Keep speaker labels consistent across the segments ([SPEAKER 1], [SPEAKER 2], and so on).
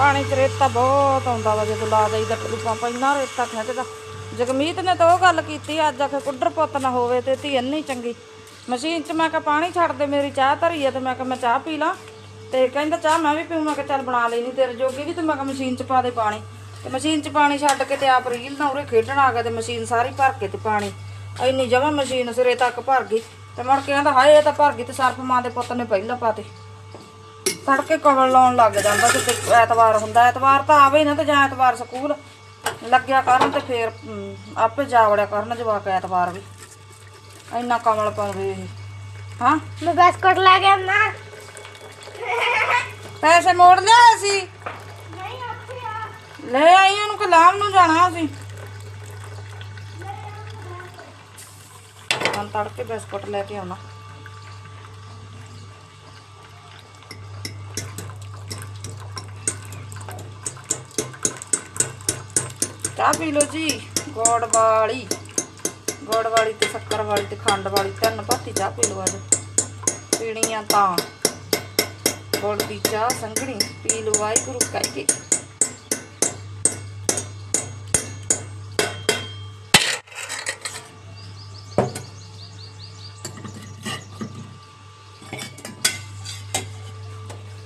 [SPEAKER 1] ਪਾਣੀ ਚ ਰੇਤਾ ਬਹੁਤ ਆਉਂਦਾ ਵਾ, ਜਦੋਂ ਲਾ ਦਈਦਾ ਟਰੂਪਾਂ ਪੈਣਾ ਰੇਤਾ ਖਿੱਚਦਾ ਜਗਮੀਤ ਨੇ ਤਾਂ ਉਹ ਗੱਲ ਕੀਤੀ, ਅੱਜ ਆਖੇ ਕੁੱਡਰ ਪੁੱਤ ਨਾ ਹੋਵੇ ਤੇ ਧੀ ਇੰਨੀ ਚੰਗੀ। ਮਸ਼ੀਨ 'ਚ ਮੈਂ ਕਿਹਾ, ਪਾਣੀ ਛੱਡ ਦੇ, ਮੇਰੀ ਚਾਹ ਧਰੀ ਆ, ਤੇ ਮੈਂ ਕਿਹਾ, ਮੈਂ ਚਾਹ ਪੀ ਲਾਂ। ਤੇ ਕਹਿੰਦਾ, ਚਾਹ ਮੈਂ ਵੀ ਪੀਉਂ ਮੈਂ ਕਿਹਾ, ਚੱਲ ਬਣਾ ਲੈਣੀ ਤੇਰੇ ਜੋਗੀ ਵੀ, ਤੇ ਮੈਂ ਕਿਹਾ, ਮਸ਼ੀਨ 'ਚ ਪਾ ਦੇ ਪਾਣੀ। ਤੇ ਮਸ਼ੀਨ 'ਚ ਪਾਣੀ ਛੱਡ ਕੇ ਤੇ ਆਪ ਰੀਲ ਨਾ ਉਰੇ ਖੇਡਣ ਆ ਗਿਆ ਤੇ ਮਸ਼ੀਨ ਸਾਰੀ ਭਰ ਕੇ ਤੇ ਪਾਣੀ। ਇੰਨੀ ਜਮਾ ਮਸ਼ੀਨ ਸਿਰੇ ਤੱਕ ਭਰ ਗਈ। ਤੇ ਮੁੜ ਕੇ ਕਹਿੰਦਾ ਹਾਏ, ਇਹ ਤਾਂ ਭਰ ਗਈ ਤੇ ਸਰਫ ਮਾਂ ਦੇ ਪੁੱਤ ਨੇ ਪਹਿਲਾਂ ਪਾਤੇ। ਤੜਕੇ ਕਵਲ ਲਾਉਣ ਲੱਗ ਜਾਂਦਾ ਕਿਤੇ ਐਤਵਾਰ ਹੁੰਦਾ ਐਤਵਾਰ ਤਾਂ ਆਵੇ ਨਾ ਤੇ ਜਾਂ ਐਤਵਾਰ ਸਕੂਲ ਲੱਗਿਆ ਕਰਨ ਤੇ ਫੇਰ ਆਪੇ ਜਾ ਵੜਿਆ ਕਰਨ ਜਵਾਕ ਐਤਵਾਰ ਵੀ। ਇੰਨਾ ਕਮਲ ਪਾਉਂਦੇ ਇਹ। ਹਾਂ?
[SPEAKER 2] ਮੈਂ ਬਿਸਕੁਟ ਲੈ ਕੇ ਆਉਣਾ
[SPEAKER 1] ਪੈਸੇ ਮੋੜ ਲਿਆ ਸੀ? ਲੈ ਆਈ ਉਹਨੂੰ ਕਲਾਮ ਨੂੰ ਜਾਣਾ ਸੀ? ਤੜਕੇ ਬਿਸਕੁਟ ਲੈ ਕੇ ਆਉਣਾ। ਚਾਹ ਪੀ ਲਓ ਜੀ। ਗੋੜ ਵਾਲੀ। ਗੋੜ ਵਾਲੀ ਤੇ ਸ਼ੱਕਰ ਵਾਲੀ ਤੇ ਖੰਡ ਵਾਲੀ, ਤਿੰਨ ਭਾਤੀ ਚਾਹ ਪੀ ਲਓ ਅੱਜ। ਪੀਣੀ ਆ ਤਾਂ। ਗੁੜ ਦੀ ਚਾਹ ਸੰਘਣੀ। ਪੀ ਲਓ ਵਾਹਿਗੁਰੂ ਕਹਿ ਕੇ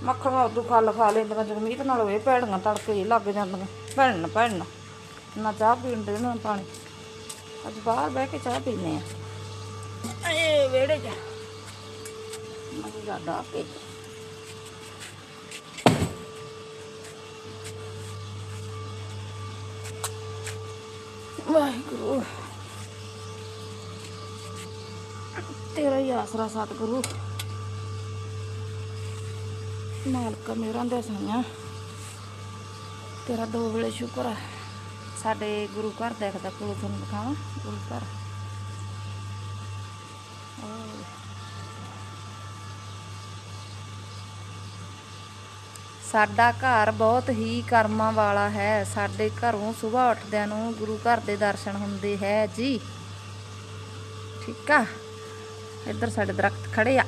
[SPEAKER 1] ਮੱਖਣ ਉਦੋਂ ਫਲ ਖਾ ਲੈਂਦੀਆਂ ਜਗਮੀਤ ਨਾਲ ਇਹ ਭੈੜੀਆਂ ਤੜਕੇ ਲੱਗ ਜਾਂਦੀਆਂ। ਭੈਣ ਭੈਣ। ਨਾ ਚਾਹ ਪੀਣ ਦੇ ਨਾ ਪਾਣੀ। ਅੱਜ ਬਾਹਰ ਬਹਿ ਕੇ ਚਾਹ ਪੀਨੇ ਆ। ਏ ਵੇੜੇ ਜਾ ਮੈਂ ਜਾਦਾ ਪੀ ਵਾਹਿਗੁਰੂ। ਤੇਰਾ ਹੀ ਆਸਰਾ ਸਤਿਗੁਰੂ। ਮਾਲਕ ਮੇਰਾ ਦੇ ਸਾਈਆਂ ਤੇਰਾ ਦੋ ਵੇਲੇ ਸ਼ੁਕਰ ਹੈ ਸਾਡੇ ਗੁਰੂ ਘਰ ਦੇਖਦਾ ਕੋਲ ਤੁਹਾਨੂੰ ਦਿਖਾਵਾਂ, ਗੁਰੂ ਘਰ। ਸਾਡਾ ਘਰ ਬਹੁਤ ਹੀ ਕਰਮਾਂ ਵਾਲਾ ਹੈ। ਸਾਡੇ ਘਰੋਂ ਸਵੇਰ ਉੱਠਦਿਆਂ ਨੂੰ ਗੁਰੂ ਘਰ ਦੇ ਦਰਸ਼ਨ ਹੁੰਦੇ ਹੈ ਜੀ। ਠੀਕ ਆ? ਇੱਧਰ ਸਾਡੇ ਦਰਖਤ ਖੜੇ ਆ।